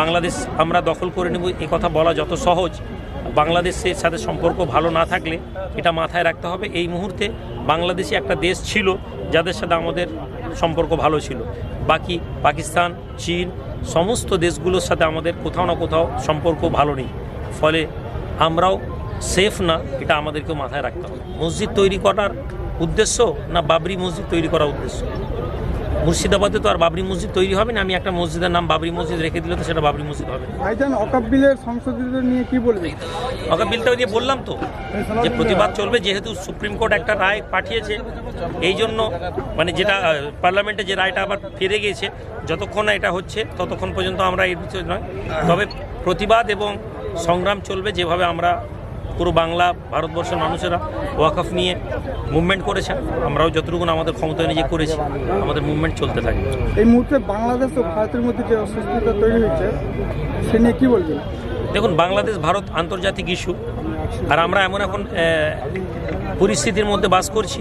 বাংলাদেশ আমরা দখল করে নেব, এ কথা বলা যত সহজ। বাংলাদেশের সাথে সম্পর্ক ভালো না থাকলে এটা মাথায় রাখতে হবে। এই মুহূর্তে বাংলাদেশে একটা দেশ ছিল যাদের সাথে আমাদের সম্পর্ক ভালো ছিল। বাকি পাকিস্তান, চীন, সমস্ত দেশগুলোর সাথে আমাদের কোথাও না কোথাও সম্পর্ক ভালো নেই। ফলে আমরাও সেফ না, এটা আমাদেরকেও মাথায় রাখতে হবে। মসজিদ তৈরি করার উদ্দেশ্য না বাবরি মসজিদ তৈরি করার উদ্দেশ্য? মুর্শিদাবাদে তো আর বাবরি মসজিদ তৈরি হবে না। আমি একটা মসজিদের নাম বাবরি মসজিদ রেখে দিলে তো সেটা বাবরি মসজিদ হবে ভাইজান অকাপ বিলের সংশোধিত নিয়ে কি বলবেন নিয়ে বললাম তো যে প্রতিবাদ চলবে যেহেতু সুপ্রিম কোর্ট একটা রায় পাঠিয়েছে এই জন্য মানে যেটা পার্লামেন্টে যে রায়টা আবার ফিরে গিয়েছে যতক্ষণ না এটা হচ্ছে ততক্ষণ পর্যন্ত আমরা এর ভিতরে নয়। তবে প্রতিবাদ এবং সংগ্রাম চলবে যেভাবে আমরা পুরো বাংলা ভারতবর্ষের মানুষেরা ওয়াকফ নিয়ে মুভমেন্ট করেছেন আমরাও যতটুকু আমাদের ক্ষমতা অনুযায়ী করেছি আমাদের মুভমেন্ট চলতে থাকে। এই মুহূর্তে বাংলাদেশ ও ভারতের মধ্যে যে অসুস্থতা তৈরি হয়েছে সে নিয়ে কি বলবেন? দেখুন বাংলাদেশ ভারত আন্তর্জাতিক ইস্যু আর আমরা এমন এখন পরিস্থিতির মধ্যে বাস করছি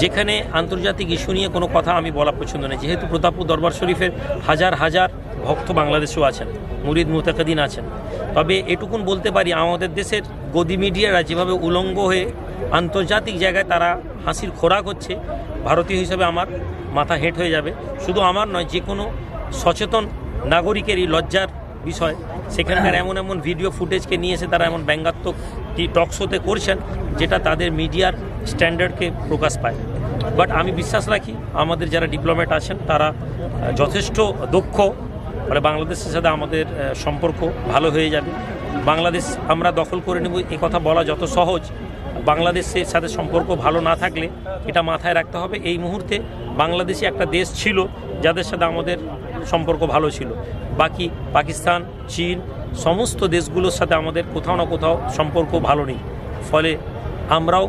যেখানে আন্তর্জাতিক ইস্যু নিয়ে কোনো কথা আমি বলা পছন্দ নেই যেহেতু প্রতাপপুর দরবার শরীফের হাজার হাজার ভক্ত বাংলাদেশেও আছেন, মুরিদ মুতাকাদিন আছেন। তবে এটুকুন বলতে পারি, আমাদের দেশের গদি মিডিয়ারা যেভাবে উলঙ্গ হয়ে আন্তর্জাতিক জায়গায় তারা হাসির খোরাক হচ্ছে, ভারতীয় হিসেবে আমার মাথা হেঁট হয়ে যাবে। শুধু আমার নয়, যে কোনো সচেতন নাগরিকেরই লজ্জার বিষয়, সেখানকার এমন এমন ভিডিও ফুটেজকে নিয়ে এসে তারা এমন ব্যঙ্গাত্মক টক শোতে করছেন, যেটা তাদের মিডিয়ার স্ট্যান্ডার্ডকে প্রকাশ পায়। বাট আমি বিশ্বাস রাখি, আমাদের যারা ডিপ্লোম্যাট আছেন, তারা যথেষ্ট দক্ষ ফলে বাংলাদেশের সাথে আমাদের সম্পর্ক ভালো হয়ে যাবে। বাংলাদেশ আমরা দখল করে নেব, এ কথা বলা যত সহজ। বাংলাদেশের সাথে সম্পর্ক ভালো না থাকলে এটা মাথায় রাখতে হবে। এই মুহূর্তে বাংলাদেশে একটা দেশ ছিল যাদের সাথে আমাদের সম্পর্ক ভালো ছিল। বাকি পাকিস্তান, চীন, সমস্ত দেশগুলোর সাথে আমাদের কোথাও না কোথাও সম্পর্ক ভালো নেই। ফলে আমরাও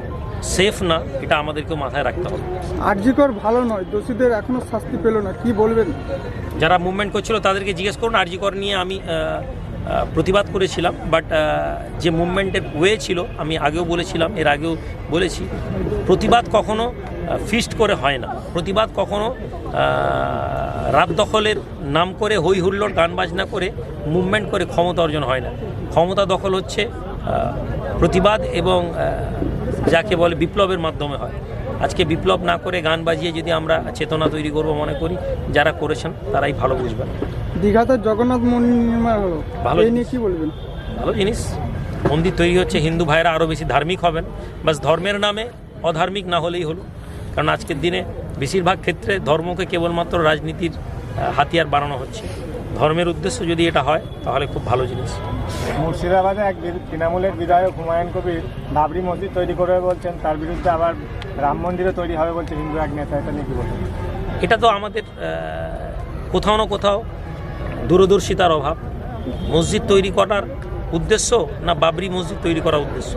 সেফ না এটা আমাদেরকেও মাথায় রাখতে হবে। আর্যিকর ভালো নয় দোষীদের এখনও শাস্তি পেল না কি বলবেন? যারা মুভমেন্ট করছিল তাদেরকে জিজ্ঞেস করুন আরজিকর নিয়ে আমি প্রতিবাদ করেছিলাম বাট যে মুভমেন্টের ওয়ে ছিল আমি আগেও বলেছিলাম এর আগেও বলেছি প্রতিবাদ কখনো ফিস্ট করে হয় না। প্রতিবাদ কখনো রাত দখলের নাম করে হই হুল্লোড় গান বাজনা করে মুভমেন্ট করে ক্ষমতা অর্জন হয় না। ক্ষমতা দখল হচ্ছে প্রতিবাদ এবং যাকে বলে বিপ্লবের মাধ্যমে হয়। আজকে বিপ্লব না করে গান বাজিয়ে যদি আমরা চেতনা তৈরি করব মনে করি যারা করেছেন তারাই ভালো বুঝবেন। দীঘাতে জগন্নাথ মন্দির নির্মাণ হলো ভালো নিয়ে কি বলবেন? ভালো জিনিস। মন্দির তৈরি হচ্ছে হিন্দু ভাইরা আরও বেশি ধার্মিক হবেন। বাস ধর্মের নামে অধার্মিক না হলেই হলো। কারণ আজকের দিনে বেশিরভাগ ক্ষেত্রে ধর্মকে কেবলমাত্র রাজনীতির হাতিয়ার বানানো হচ্ছে। ধর্মের উদ্দেশ্য যদি এটা হয় তাহলে খুব ভালো জিনিস। মুর্শিদাবাদে এক তৃণমূলের বিধায়ক হুমায়ুন কবির বাবরি মসজিদ তৈরি করবে বলছেন তার বিরুদ্ধে আবার রাম মন্দিরও তৈরি হবে বলছে হিন্দু এক নেতা এটা নিয়ে কি বলবেন এটা তো আমাদের কোথাও না কোথাও দূরদর্শিতার অভাব। মসজিদ তৈরি করার উদ্দেশ্য না বাবরি মসজিদ তৈরি করার উদ্দেশ্য?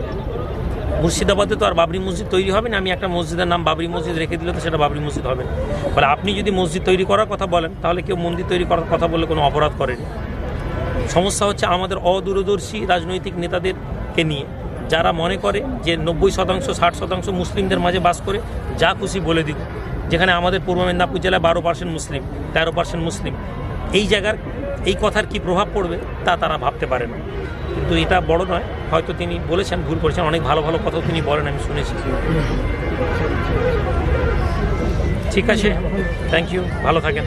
মুর্শিদাবাদে তো আর বাবরি মসজিদ তৈরি হবে না। আমি একটা মসজিদের নাম বাবরি মসজিদ রেখে দিলে তো সেটা বাবরি মসজিদ হবে না। আপনি যদি মসজিদ তৈরি করার কথা বলেন, তাহলে কেউ মন্দির তৈরি করার কথা বললে কোনো অপরাধ করেনি। সমস্যা হচ্ছে আমাদের অদূরদর্শী রাজনৈতিক নেতাদেরকে নিয়ে, যারা মনে করে যে নব্বই শতাংশ, ষাট শতাংশ মুসলিমদের মাঝে বাস করে যা খুশি বলে দিক যেখানে আমাদের পূর্ব মেদিনীপুর জেলায় বারো পার্সেন্ট মুসলিম, তেরো পার্সেন্ট মুসলিম। এই জায়গার, এই কথার কি প্রভাব পড়বে তা তারা ভাবতে পারে না। কিন্তু এটা বড় নয়। হয়তো তিনি বলেছেন, ভুল করেছেন, অনেক ভালো ভালো কথাও তিনি বলেন, আমি শুনেছি। ঠিক আছে থ্যাংক ইউ ভালো থাকেন।